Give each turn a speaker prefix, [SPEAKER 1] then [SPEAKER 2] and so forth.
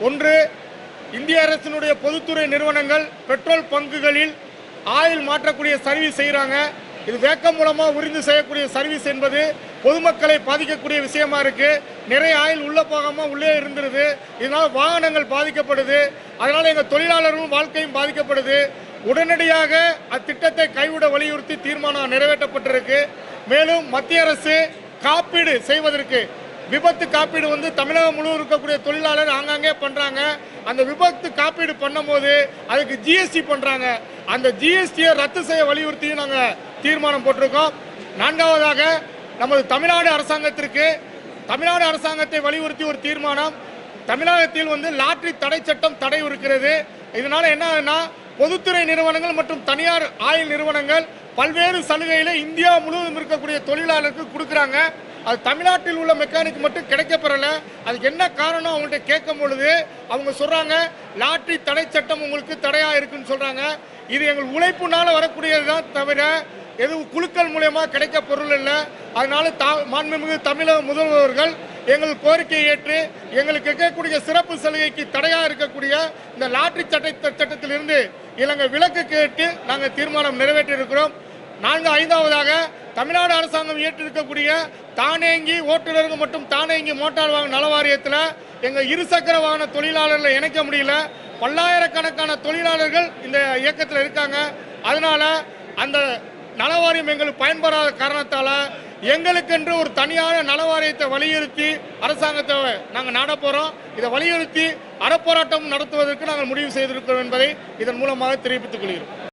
[SPEAKER 1] ஒன்று இந்திய அரசினுடைய பொதுத்துறை நிறுவனங்கள் பெட்ரோல் பங்குகளில் ஆயில் மாற்றக்கூடிய சர்வீஸ் செய்கிறாங்க இது வேக்கம் மூலமாக உறிந்து செய்யக்கூடிய சர்வீஸ் என்பது பொதுமக்களை பாதிக்கக்கூடிய விஷயமா இருக்கு. நிறைய ஆயில் உள்ள போகாமல் உள்ளே இருந்துருது. இதனால் வாகனங்கள் பாதிக்கப்படுது. அதனால் எங்கள் தொழிலாளர்களும் வாழ்க்கையும் பாதிக்கப்படுது. உடனடியாக அத்திட்டத்தை கைவிட வலியுறுத்தி தீர்மானம் நிறைவேற்றப்பட்டிருக்கு. மேலும் மத்திய அரசு காப்பீடு செய்வதற்கு விபத்து காப்பீடு வந்து தமிழகம் முழுவதும் இருக்கக்கூடிய தொழிலாளர் ஆங்காங்கே பண்ணுறாங்க அந்த விபத்து காப்பீடு பண்ணும்போது அதுக்கு ஜிஎஸ்டி பண்ணுறாங்க அந்த ஜிஎஸ்டியை ரத்து செய்ய வலியுறுத்தியும் நாங்கள் தீர்மானம் போட்டிருக்கோம். நான்காவதாக நமது தமிழ்நாடு அரசாங்கத்திற்கு தமிழ்நாடு அரசாங்கத்தை வலியுறுத்தி ஒரு தீர்மானம். தமிழகத்தில் வந்து லாட்ரி தடை சட்டம் தடை இருக்கிறது. இதனால் என்ன ஆகுதுன்னா பொதுத்துறை நிறுவனங்கள் மற்றும் தனியார் ஆயில் நிறுவனங்கள் பல்வேறு சலுகையில் இந்தியா முழுவதும் இருக்கக்கூடிய தொழிலாளருக்கு கொடுக்குறாங்க. அது தமிழ்நாட்டில் உள்ள மெக்கானிக் மட்டும் கிடைக்கப்பெறலை அதுக்கு என்ன காரணம்? அவங்கள்ட்ட கேட்கும் பொழுது அவங்க சொல்கிறாங்க லாட்ரி தடை சட்டம் உங்களுக்கு தடையாக இருக்குன்னு சொல்கிறாங்க இது எங்கள் உழைப்புனால வரக்கூடியது தான் தவிர எதுவும் குழுக்கள் மூலயமா கிடைக்க பொருள் இல்லை. அதனால தா மாண்புமிகு தமிழக முதல்வர்கள் எங்கள் கோரிக்கையை ஏற்று எங்களுக்கு இருக்கக்கூடிய சிறப்பு சலுகைக்கு தடையாக இருக்கக்கூடிய இந்த லாட்ரி சட்ட சட்டத்திலிருந்து இலங்கை விலக்கு கேட்டு நாங்கள் தீர்மானம் நிறைவேற்றியிருக்கிறோம். நான்கு ஐந்தாவதாக தமிழ்நாடு அரசாங்கம் ஏற்றிருக்கக்கூடிய தானேங்கி ஓட்டுநர்கள் மற்றும் தானேங்கி மோட்டார் வாகன நல வாரியத்தில் எங்கள் இருசக்கர வாகன தொழிலாளர்களை இணைக்க முடியல. பல்லாயிரக்கணக்கான தொழிலாளர்கள் இந்த இயக்கத்தில் இருக்காங்க. அதனால அந்த நலவாரியம் எங்களுக்கு பயன்படாத காரணத்தால் எங்களுக்கென்று ஒரு தனியான நலவாரியத்தை வலியுறுத்தி அரசாங்கத்தை நாங்கள் நாட போகிறோம் இதை வலியுறுத்தி அறப்போராட்டம் நடத்துவதற்கு நாங்கள் முடிவு செய்திருக்கிறோம் என்பதை இதன் மூலமாக தெரிவித்துக் கொள்கிறோம்.